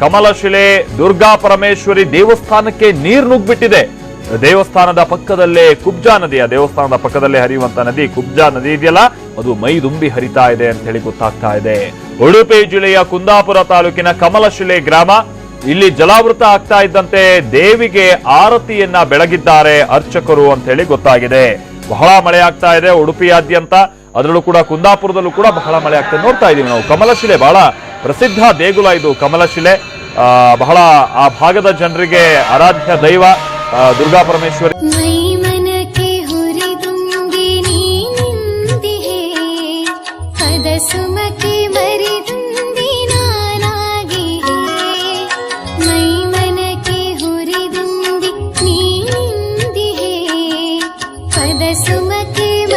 ಕಮಲಶಿಲೆ ದುರ್ಗಾ ಪರಮೇಶ್ವರಿ ದೇವಸ್ಥಾನಕ್ಕೆ ನೀರು ನುಗ್ಬಿಟ್ಟಿದೆ ದೇವಸ್ಥಾನದ ಪಕ್ಕದಲ್ಲೇ ಕುಬ್ಜಾ ನದಿಯ ದೇವಸ್ಥಾನದ ಪಕ್ಕದಲ್ಲೇ ಹರಿಯುವಂತ ನದಿ ಕುಬ್ಜಾ ನದಿ ಇದೆಯಲ್ಲ ಅದು ಮೈದುಂಬಿ ಹರಿತಾ ಇದೆ ಅಂತ ಹೇಳಿ ಗೊತ್ತಾಗ್ತಾ ಇದೆ ಉಡುಪಿ ಜಿಲ್ಲೆಯ ಕುಂದಾಪುರ ತಾಲೂಕಿನ ಕಮಲಶಿಲೆ ಗ್ರಾಮ ಇಲ್ಲಿ ಜಲಾವೃತ ಆಗ್ತಾ ಇದ್ದಂತೆ ದೇವಿಗೆ ಆರತಿಯನ್ನ ಬೆಳಗಿದ್ದಾರೆ ಅರ್ಚಕರು ಅಂತ ಹೇಳಿ ಗೊತ್ತಾಗಿದೆ ಬಹಳ ಮಳೆ ಆಗ್ತಾ ಇದೆ ಉಡುಪಿಯಾದ್ಯಂತ ಅದರಲ್ಲೂ ಕೂಡ ಕುಂದಾಪುರದಲ್ಲೂ ಕೂಡ ಬಹಳ ಮಳೆ ಆಗ್ತಿದೆ ನೋರ್ತಾ ಇದೀವಿ ನಾವು ಕಮಲಶಿಲೆ ಬಹಳ ಪ್ರಸಿದ್ಧ ದೇಗುಲ ಇದು ಕಮಲಶಿಲೆ ಬಹಳ ಆ ಭಾಗದ ಜನರಿಗೆ ಆರಾಧ್ಯ ದೈವ ದುರ್ಗಾ ಪರಮೇಶ್ವರಿ ಮೈ ಮನ ಕಿ ಹುರಿ ದುಂಗೀ ನೀ ನಿಂತಿ ಹೇ ಸದಸುಮ ಕಿ ಮರಿ ದುಂಗೀ 나ನಾಗಿ ಹೇ ಮೈ ಮನ ಕಿ ಹುರಿ ದುಂಗೀ ನೀ ನಿಂತಿ ಹೇ ಸದಸುಮ ಕಿ